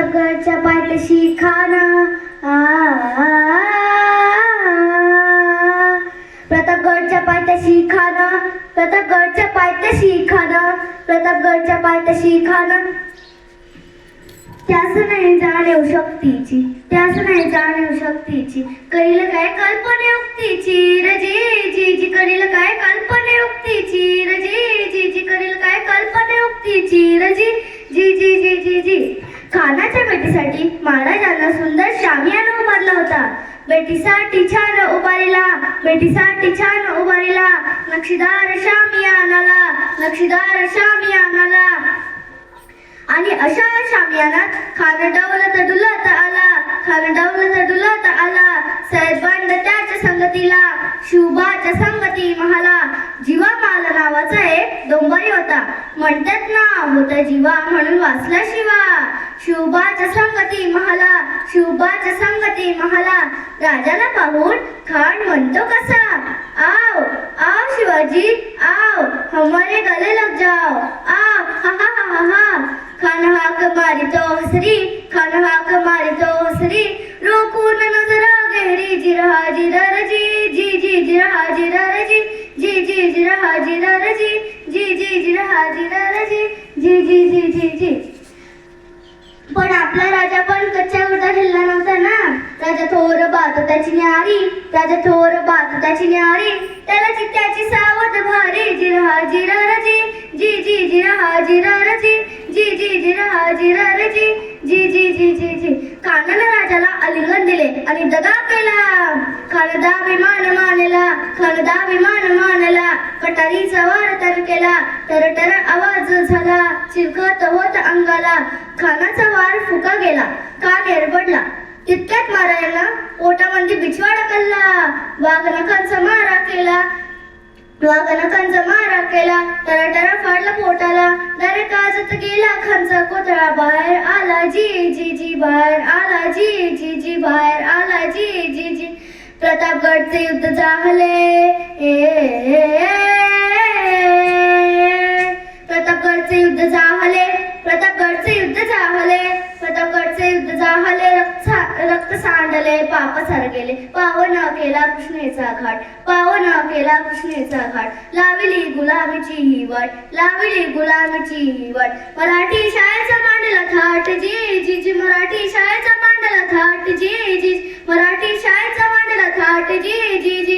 प्रतापगडच्या पायथ्याशी खाना प्रतापगडच्या पायथ्याशी खाना प्रतापगडच्या पायथ्याशी खाना प्रतापगडच्या पायथ्याशी खाना त्यास नाही जाणीव शक्तीची. त्यास नाही जाणीव शक्तीची. करील काय कल्पनायुक्तीची? रजी जी जी करील काय कल्पनायुक्तीची? रजी जी जी करील काय कल्पनायुक्तीची? रजी जी जी जी जी जी खानाच्या भेटीसाठी महाराजांना सुंदर शामियाना उभारला होता. बेटीसाठी छान उभारीला बेटीसाठी छान उभारीला. नक्षीदार शामियानाला नक्षीदार शामियानाला आणि अशा शामियानात खान डवलत डुलत आला खान डवलत डुलत आला. सैद त्याच्या संगतीला शिवबाच्या संगती महाला जीवा नावाचा एक डोंबरी होता. म्हणतात ना होता जीवा म्हणून वाचला शिवा शिवबाच संगती महाला शिवबाच संगती महाला. राजाला पाहून खान म्हणतो कसा. आओ आओ शिवाजी आओ हमारे गले लग जाओ आ हा हा हा हा हा. खान हाक मारितो हसरी जी जी रहा जी जिरर जी जी जी जी रहा जी जी जी जी जी जी जी पण आपला राजा पण कच्च्या उडा खेळला नव्हता ना राजा थोर बात त्याची न्यारी राजा थोर बात त्याची न्यारी त्याला चित्त्याची सावट भारी जी रहा जी जी जी जी जी रहा जी जी जी जी जी रहा जी जी जी जी जी जी जी कानाला राजाला आलिंगन दिले आणि दगा केला खानदा विमान मानला खानदा विमान मानला कटारीचा वार तर केला तर तर आवाज झाला चिरकत होत अंगाला. खानाचा वार फुका गेला कान एरबडला. तितक्यात मारायला पोटामध्ये बिछवा ढकलला वाघ नखांचा मारा केला. वाघनखांचा मारा केला तर तर फाडला पोटाला. दरे काजत गेला खांचा कोतळा बाहेर आला जी जी जी बाहेर आला जी जी जी बाहेर आला जी जी जी. प्रतापगडचे युद्ध झाले. प्रतापगडचे युद्ध झाले. प्रतापगडचे युद्ध झाले. प्रतापगडचे युद्ध झाले. रक्त रक्त सांडले. पाप गेले पावन केला कृष्णेचा घाट. पावन केला कृष्णेचा घाट. लाविली गुलाबीची ही वाट. लाविली गुलाबीची ही वाट. मराठी शाळेचा मांडला थाट. जी जी जी मराठी शाळेचा मांडला थाट. जी जी मराठी शाळेचा रे जी